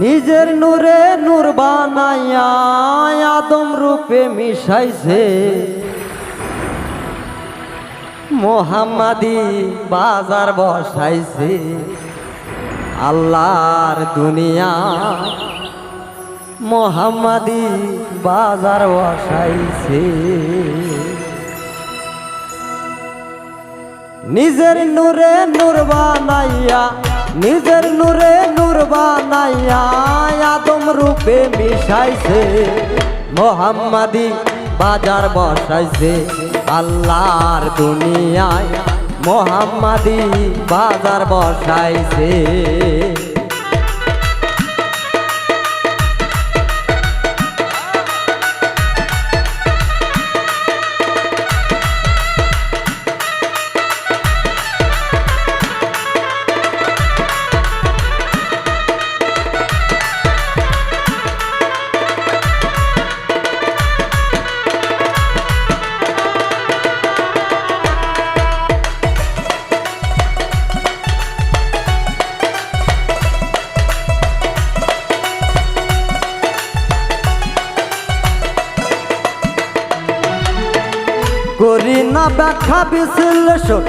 নিজের নূরে নূর বানাইয়া আদম রূপে মিশাইছে। মোহাম্মদি বাজার বসাইছে। আল্লাহর দুনিয়া মোহাম্মদি বাজার বসাইছে। নিজের নূরে নূর বানাইয়া নিজের নূরে নূর রূপে মিশাইছে। মোহাম্মদি বাজার বসাইছে আল্লাহর দুনিয়ায়। মোহাম্মদি বাজার বসাইছে। করি না ব্যাখ্যা বিশ্লেষণ,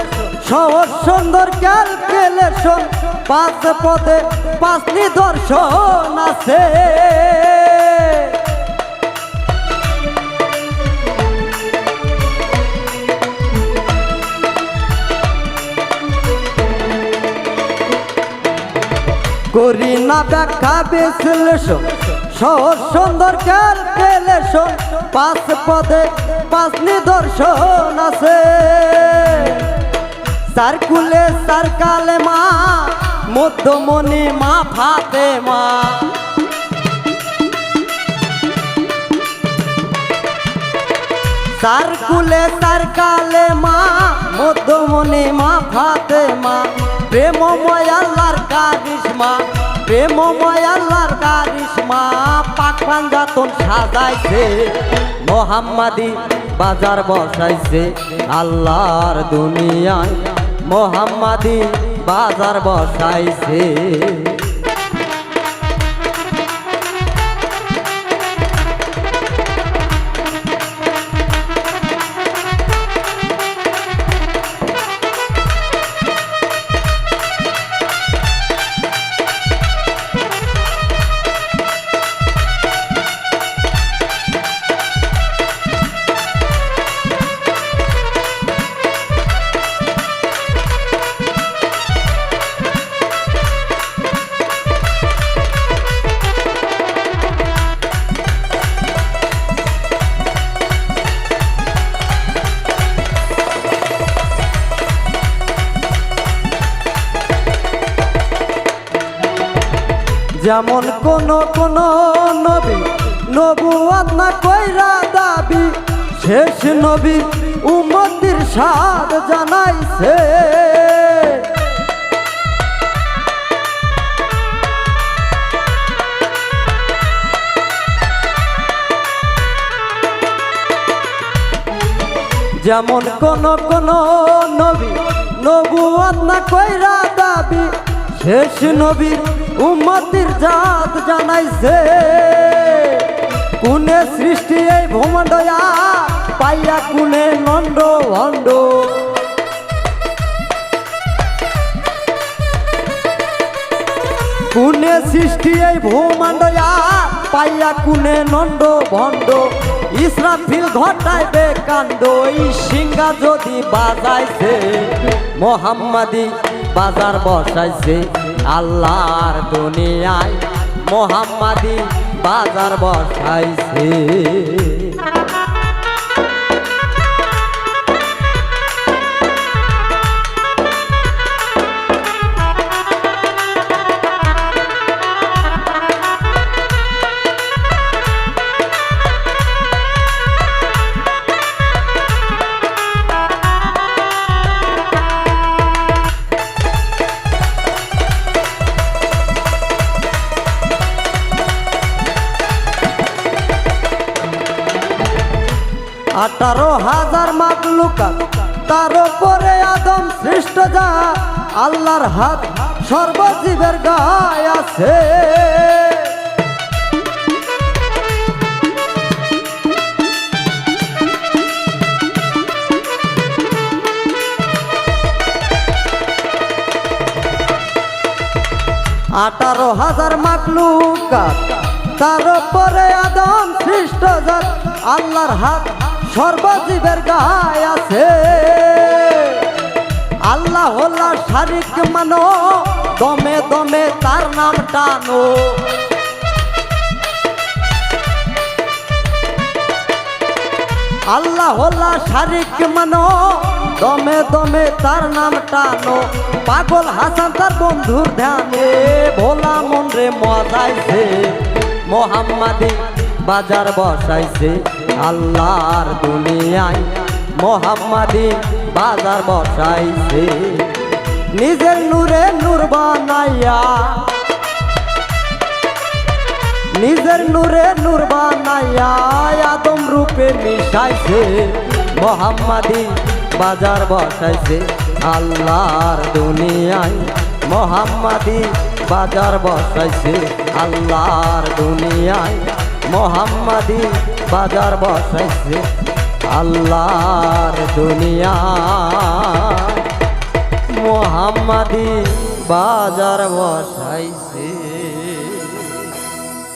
সহজ সুন্দর ক্যালকুলেশন পাঁচ পদে পাঁচ নিদর্শন আছে। করি না ব্যাখ্যা বিশ্লেষণ সহজ সুন্দর ক্যালকুলেশন পাঁচ পদে পাঁচ নিদর্শন আছে। সার্কুলে সার্কালে মা, মধ্যমণি মা, ফাতে মা। সার্কুলে সার্কালে মা, মধ্যমণি মা, ফাতে মা। প্রেমময় আল্লাহর কারিশমা। প্রেমময় আল্লাহর কারিশমা পাক যাতন সাজাইছে। মোহাম্মাদি বাজার বসাইছে আল্লাহর দুনিয়ায়। মোহাম্মাদি বাজার বসাইছে। যেমন কোন কোন নবী নবুয়াত না কইরা দাবি, শেষ নবী উম্মতির সাদ জানাইছে। যেমন কোন কোন নবী নবুয়াত না কইরা দাবি শেষ নবীর উম্মতির জাত জানাইছে। কোনে সৃষ্টি এই ভূমণ্ডয়া পাইয়া কোনে নন্দ ভণ্ড। কোনে সৃষ্টি এই ভূমণ্ডয়া পাইয়া কোনে নন্দ ভণ্ড। ইসরাফিল ঘটাইবে কাণ্ড এই সিংহা যদি বাজাইছে, মোহাম্মদি বাজার বসাইছে আল্লাহর দুনিয়ায়। মোহাম্মাদি বাজার বসাইছে। আঠারো হাজার মাকলুকা তার উপরে আদম সৃষ্ট যা আল্লাহর হাত সর্বজীবের গায় আছে। আঠারো হাজার মাকলুকা তার উপরে আদম সৃষ্ট যা আল্লাহর হাত সর্বজীবের গায়ে আছে। আল্লাহ হল্লা শারিক মানো, দমে দমে তার নাম টানো। আল্লাহ হল্লা শারিক মানো, দমে দমে তার নাম টানো। পাগল হাসান তার বন্ধুর ধ্যানে, ভোলা মন রে মজাইছে, মোহাম্মাদি বাজার বসাইছে। আল্লাহর দুনিয়ায় মোহাম্মাদি বাজার বসাইছে। নিজের নূরে নূর বানাইয়া, নিজের নূরে নূর বানাইয়া রূপে মিশাইছে। মোহাম্মদি বাজার বসাইছে। আল্লাহর দুনিয়ায় মোহাম্মদি বাজার বসাইছে। আল্লাহর দুনিয়ায় মোহাম্মদি বাজার বসাইছে আল্লাহর দুনিয়া। মোহাম্মদি বাজার বসাইছে।